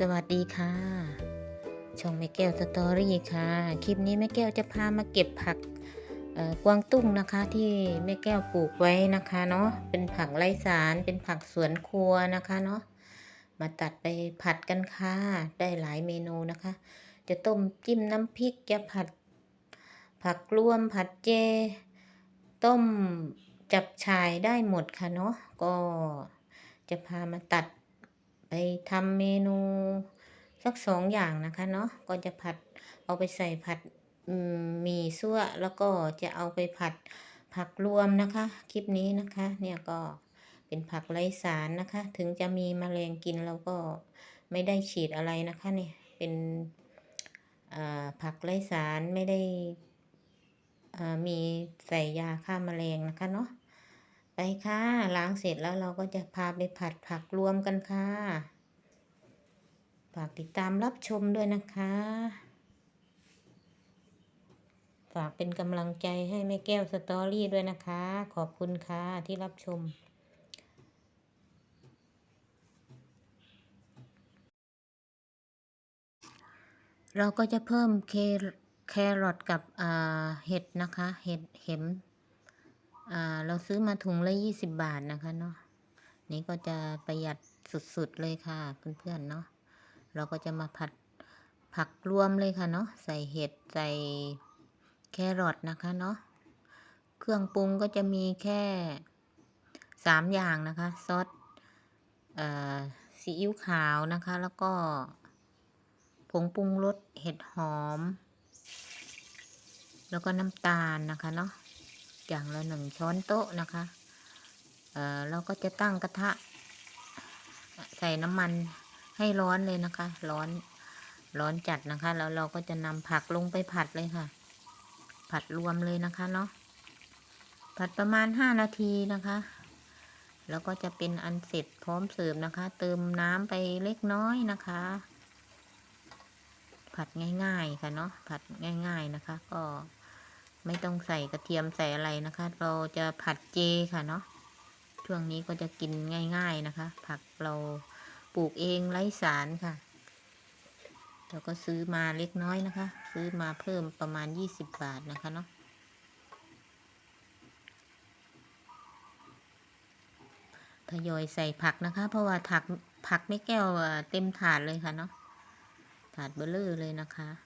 สวัสดีค่ะ ช่องแม่แก้วสตอรี่ค่ะ คลิปนี้แม่แก้วจะพามาเก็บผักกวางตุ้งนะคะที่แม่แก้วปลูกไว้นะคะเนาะเป็นผักไร้สารเป็นผักสวนครัวนะคะเนาะมาตัดไปผัดกันค่ะได้หลายเมนูนะคะ จะต้มจิ้มน้ำพริกจะผัด ผักรวมผัดเจ ต้มจับฉ่ายได้หมดค่ะเนาะก็จะพามาตัด ไปทำเมนูสักสองอย่างนะคะเนาะก็จะผัดเอาไปใส่ผัดหมี่ซั่วแล้วก็จะเอาไปผัดผักรวมนะคะ คลิปนี้นะคะ เนี่ยก็เป็นผักไร้สารนะคะ ถึงจะมีแมลงกินเราก็ไม่ได้ฉีดอะไรนะคะเนี่ยเป็นผักไร้สารไม่ได้มีใส่ยาฆ่าแมลงนะคะเนาะ ไปค่ะล้างเสร็จแล้วเราก็จะพาไปผัดผักรวมกันค่ะฝากติดตามรับชมด้วยนะคะ ฝากเป็นกำลังใจให้แม่แก้วสตอรี่ด้วยนะคะ ขอบคุณค่ะที่รับชมเราก็จะเพิ่มเคแครอทกับอ่าเห็ดนะคะ เห็ดเข็ม อ่าเราซื้อมาถุงละยี่สิบบาทนะคะเนาะนี่ก็จะประหยัดสุดๆเลยค่ะเพื่อนๆเนาะเราก็จะมาผัดผักรวมเลยค่ะเนาะใส่เห็ดใส่แครอทนะคะเนาะเครื่องปรุงก็จะมีแค่สามอย่างนะคะซอสซีอิ๊วขาวนะคะ แล้วก็ผงปรุงรสเห็ดหอม แล้วก็น้ำตาลนะคะเนาะ อย่างละหนึ่งช้อนโต๊ะนะคะเอ่อเราก็จะตั้งกระทะ ใส่น้ำมันให้ร้อนเลยนะคะ ร้อนร้อนจัดนะคะ แล้วเราก็จะนำผักลงไปผัดเลยค่ะ ผัดรวมเลยนะคะเนาะผัดประมาณห้านาทีนะคะ แล้วก็จะเป็นอันเสร็จพร้อมเสิร์ฟนะคะ เติมน้ำไปเล็กน้อยนะคะ ผัดง่ายๆค่ะเนาะผัดง่าย ๆนะคะ ก็ ไม่ต้องใส่กระเทียมใส่อะไรนะคะ เราจะผัดเจค่ะเนาะช่วงนี้ก็จะกินง่าย ๆนะคะ ผักเราปลูกเองไร้สารค่ะ เราก็ซื้อมาเล็กน้อยนะคะ ซื้อมาเพิ่มประมาณยี่สิบบาทนะคะเนาะทยอยใส่ผักนะคะ เพราะว่าผักผักไม่แก้วเต็มถาดเลยค่ะเนาะถาดเบลเลอร์เลยนะคะ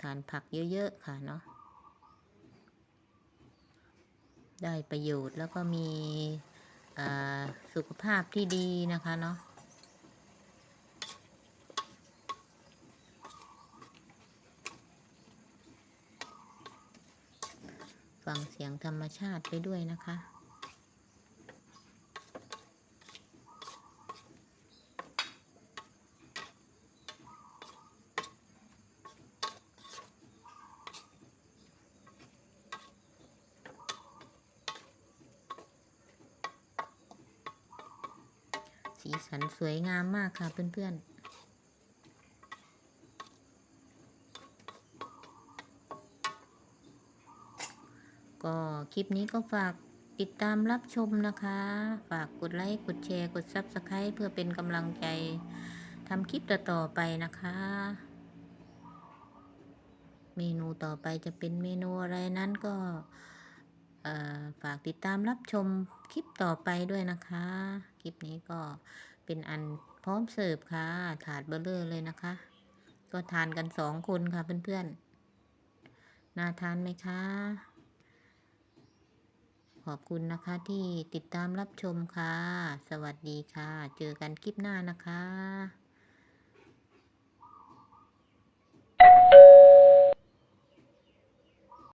ทานผักเยอะๆค่ะเนาะได้ประโยชน์แล้วก็มีสุขภาพที่ดีนะคะเนาะฟังเสียงธรรมชาติไปด้วยนะคะ สีสันสวยงามมากค่ะเพื่อนๆก็คลิปนี้ก็ฝากติดตามรับชมนะคะ ฝากกดไลค์ กดแชร์ กด Subscribe เพื่อเป็นกำลังใจทำคลิปต่อๆไปนะคะ เมนูต่อไปจะเป็นเมนูอะไรนั้นก็ ฝากติดตามรับชมคลิปต่อไปด้วยนะคะ คลิปนี้ก็เป็นอันพร้อมเสิร์ฟค่ะ ถาดเบลเลอร์เลยนะคะ ก็ทานกันสองคนค่ะเพื่อนๆ น่าทานไหมคะ ขอบคุณนะคะที่ติดตามรับชมค่ะ สวัสดีค่ะ เจอกันคลิปหน้านะคะ